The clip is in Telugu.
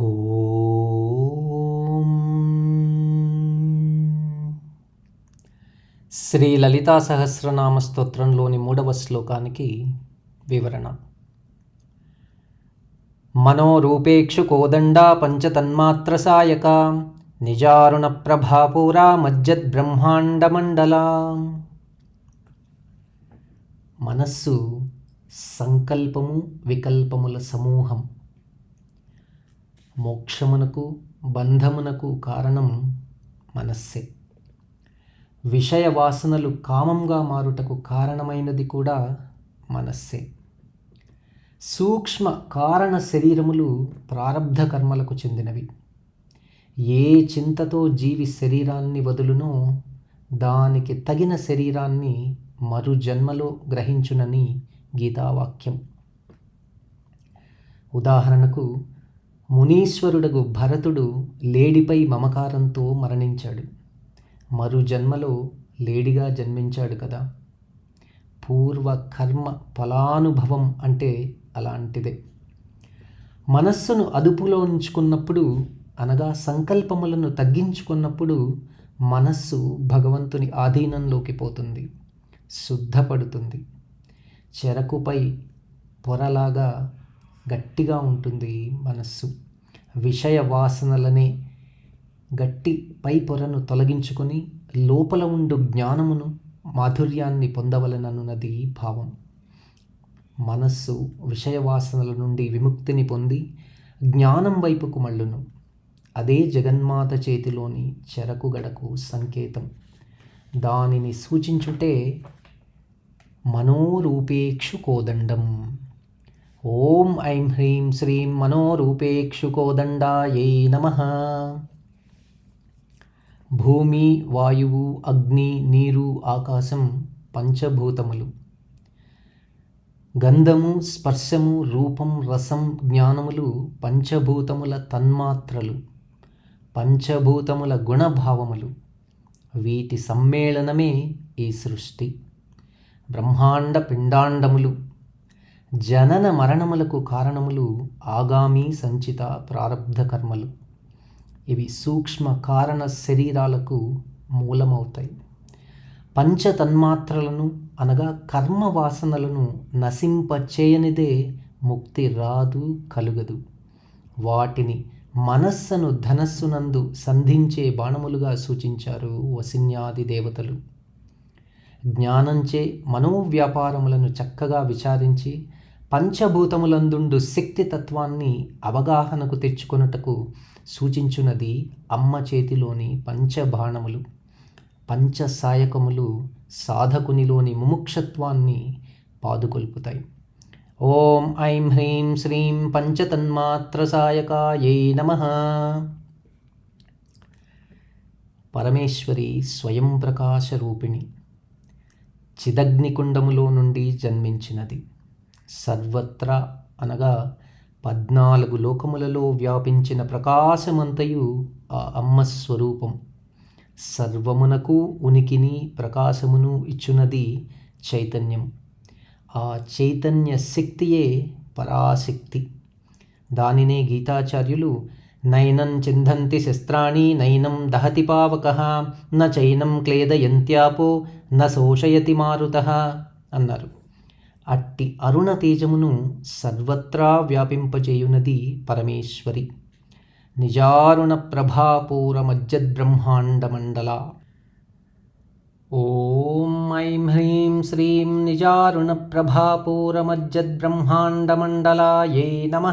ఓం. శ్రీ లలితా సహస్రనామ స్తోత్రంలోని మూడవ శ్లోకానికి వివరణ. మనోరూపేక్షు కోదండా పంచతన్మాత్ర సాయక నిజారుణ ప్రభాపూరా మజ్జద్బ్రహ్మాండమండల మనస్సు సంకల్పము వికల్పముల సమూహం. మోక్షమునకు బంధమునకు కారణం మనస్సే. విషయ వాసనలు కామంగా మారుటకు కారణమైనది కూడా మనస్సే. సూక్ష్మ కారణ శరీరములు ప్రారబ్ధ కర్మలకు చెందినవి. ఏ చింతతో జీవి శరీరాన్ని వదులునో దానికి తగిన శరీరాన్ని మరు జన్మలో గ్రహించునని గీతావాక్యం. ఉదాహరణకు మునీశ్వరుడగు భరతుడు లేడిపై మమకారంతో మరణించాడు. మరు జన్మలో లేడిగా జన్మించాడు కదా. పూర్వ కర్మ ఫలానుభవం అంటే అలాంటిదే. మనస్సును అదుపులో ఉంచుకున్నప్పుడు అనగా సంకల్పములను తగ్గించుకున్నప్పుడు మనస్సు భగవంతుని ఆధీనంలోకి పోతుంది శుద్ధపడుతుంది. చెరకుపై పొరలాగా గట్టిగా ఉంటుంది మనస్సు. విషయ వాసనలనే గట్టి పై పొరను తొలగించుకొని లోపల ఉండు జ్ఞానమును మాధుర్యాన్ని పొందవలననున్నది భావం. మనస్సు విషయ వాసనల నుండి విముక్తిని పొంది జ్ఞానం వైపుకు మళ్ళును. అదే జగన్మాత చేతిలోని చెరకు గడకు సంకేతం. దానిని సూచించుటే మనోరూపేక్షు కోదండం. ఓం ఐం హ్రీం శ్రీం మనోరూపేక్షుకోదండాయై నమ. భూమి వాయువు అగ్ని నీరు ఆకాశం పంచభూతములు. గంధము స్పర్శము రూపం రసం జ్ఞానములు పంచభూతముల తన్మాత్రలు పంచభూతముల గుణభావములు. వీటి సమ్మేళనమే ఈ సృష్టి. బ్రహ్మాండ పిండాండములు. జనన మరణములకు కారణములు ఆగామి సంచిత ప్రారబ్ధ కర్మలు. ఇవి సూక్ష్మ కారణ శరీరాలకు మూలమవుతాయి. పంచ తన్మాత్రలను అనగా కర్మ వాసనలను నశింపచేయనిదే ముక్తి రాదు కలుగదు. వాటిని మనస్సును ధనస్సునందు సంధించే బాణములుగా సూచించారు వసిన్యాది దేవతలు. జ్ఞానంచే మనోవ్యాపారములను చక్కగా విచారించి పంచభూతములందుండు శక్తి తత్వాన్ని అవగాహనకు తెచ్చుకొనుటకు సూచించున్నది అమ్మ చేతిలోని పంచబాణములు. పంచసాయకములు సాధకునిలోని ముముక్షత్వాన్ని పాదుకొల్పుతాయి. ఓం ఐం హ్రీం శ్రీం పంచతన్మాత్ర సాయకాయై నమ. పరమేశ్వరి స్వయం ప్రకాశ రూపిణి చిదగ్నికుండములో నుండి జన్మించినది. సర్వత్రా అనగా పద్నాలుగు లోకములలో వ్యాపించిన ప్రకాశమంతయు ఆ అమ్మ స్వరూపం. సర్వమునకు ఉనికిని ప్రకాశమును ఇచ్చున్నది చైతన్యం. ఆ చైతన్య శక్తియే పరాశక్తి. దానినే గీతాచార్యులు నైనం చిందంతి శస్త్రాణి నైనం దహతి పావక న చైనం క్లేదయంత్యాపో న శోషయతి మారుత అన్నారు. అట్టి అరుణ తేజమును సర్వత్రా వ్యాపింపజేయునది పరమేశ్వరి. నిజారుణ ప్రభాపూర మజ్జద్బ్రహ్మాండమండల. ఓం ఐం హ్రీం శ్రీం నిజారుణ ప్రభాపూర మజ్జద్బ్రహ్మాండమండలాయే నమ.